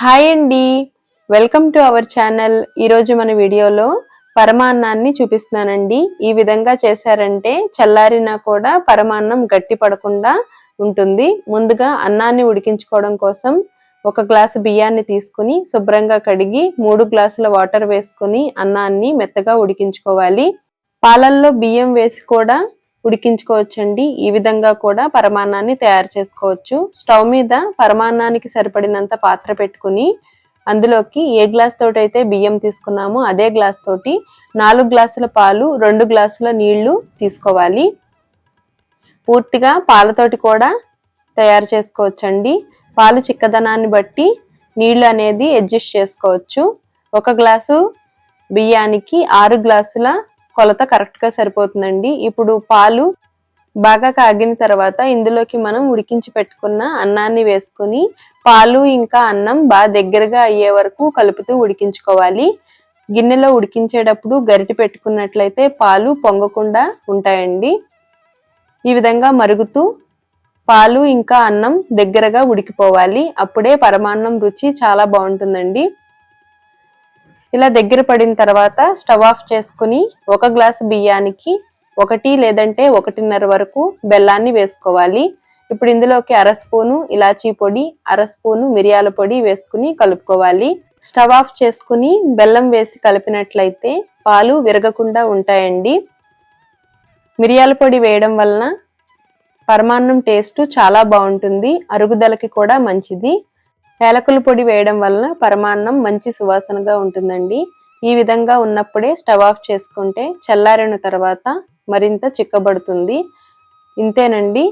Hi అండి. Welcome to our channel. ఈరోజు మన వీడియోలో పరమాన్నాన్ని చూపిస్తున్నానండి. ఈ విధంగా చేశారంటే చల్లారినా కూడా పరమాన్నం గట్టి పడకుండా ఉంటుంది. ముందుగా అన్నాన్ని ఉడికించుకోవడం కోసం ఒక గ్లాసు బియ్యాన్ని తీసుకుని శుభ్రంగా కడిగి మూడు గ్లాసుల వాటర్ వేసుకుని అన్నాన్ని మెత్తగా ఉడికించుకోవాలి. పాలల్లో బియ్యం వేసి కూడా ఉడికించుకోవచ్చండి. ఈ విధంగా కూడా పరమాన్నాన్ని తయారు చేసుకోవచ్చు. స్టవ్ మీద పరమాన్నానికి సరిపడినంత పాత్ర పెట్టుకుని అందులోకి ఏ గ్లాస్ తోటి అయితే బియ్యం తీసుకున్నామో అదే గ్లాస్ తోటి నాలుగు గ్లాసుల పాలు రెండు గ్లాసుల నీళ్ళు తీసుకోవాలి. పూర్తిగా పాలతోటి కూడా తయారు చేసుకోవచ్చండి. పాలు చిక్కదనాన్ని బట్టి నీళ్ళు అనేది అడ్జస్ట్ చేసుకోవచ్చు. ఒక గ్లాసు బియ్యానికి ఆరు గ్లాసుల కొలత కరెక్ట్గా సరిపోతుందండి. ఇప్పుడు పాలు బాగా కాగిన తర్వాత ఇందులోకి మనం ఉడికించి పెట్టుకున్న అన్నాన్ని వేసుకుని పాలు ఇంకా అన్నం బాగా దగ్గరగా అయ్యే వరకు కలుపుతూ ఉడికించుకోవాలి. గిన్నెలో ఉడికించేటప్పుడు గరిటి పెట్టుకున్నట్లయితే పాలు పొంగకుండా ఉంటాయండి. ఈ విధంగా మరుగుతూ పాలు ఇంకా అన్నం దగ్గరగా ఉడికిపోవాలి. అప్పుడే పరమాన్నం రుచి చాలా బాగుంటుందండి. ఇలా దగ్గర పడిన తర్వాత స్టవ్ ఆఫ్ చేసుకుని ఒక గ్లాసు బియ్యానికి ఒకటి లేదంటే ఒకటిన్నర వరకు బెల్లాన్ని వేసుకోవాలి. ఇప్పుడు ఇందులోకి అర స్పూను ఇలాచీ పొడి అర స్పూను మిరియాల పొడి వేసుకుని కలుపుకోవాలి. స్టవ్ ఆఫ్ చేసుకుని బెల్లం వేసి కలిపినట్లయితే పాలు విరగకుండా ఉంటాయండి. మిరియాల పొడి వేయడం వలన పరమాన్నం టేస్ట్ చాలా బాగుంటుంది. అరుగుదలకి కూడా మంచిది. ఏలకుల పొడి వేయడం వలన పరమాన్నం మంచి సువాసనగా ఉంటుందండి. ఈ విధంగా ఉన్నప్పుడే స్టవ్ ఆఫ్ చేసుకుంటే చల్లారిన తర్వాత మరింత చిక్కబడుతుంది. ఇంతేనండి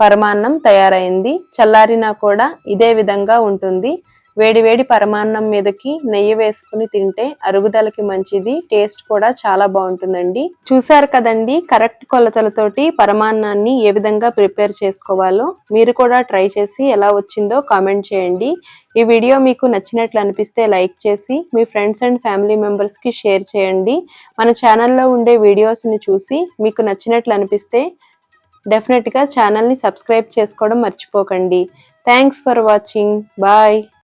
పరమాన్నం తయారైంది. చల్లారినా కూడా ఇదే విధంగా ఉంటుంది. వేడి వేడి పరమాన్నం మీదకి నెయ్యి వేసుకుని తింటే అరుగుదలకి మంచిది టేస్ట్ కూడా చాలా బాగుంటుందండి. చూసారు కదండి కరెక్ట్ కొలతలతోటి పరమాన్నాన్ని ఏ విధంగా ప్రిపేర్ చేసుకోవాలో? మీరు కూడా ట్రై చేసి ఎలా వచ్చిందో కామెంట్ చేయండి. ఈ వీడియో మీకు నచ్చినట్లు అనిపిస్తే లైక్ చేసి మీ ఫ్రెండ్స్ అండ్ ఫ్యామిలీ మెంబర్స్కి షేర్ చేయండి. మన ఛానల్లో ఉండే వీడియోస్ని చూసి మీకు నచ్చినట్లు అనిపిస్తే డెఫినెట్గా ఛానల్ని సబ్స్క్రైబ్ చేసుకోవడం మర్చిపోకండి. Thanks for watching. బాయ్.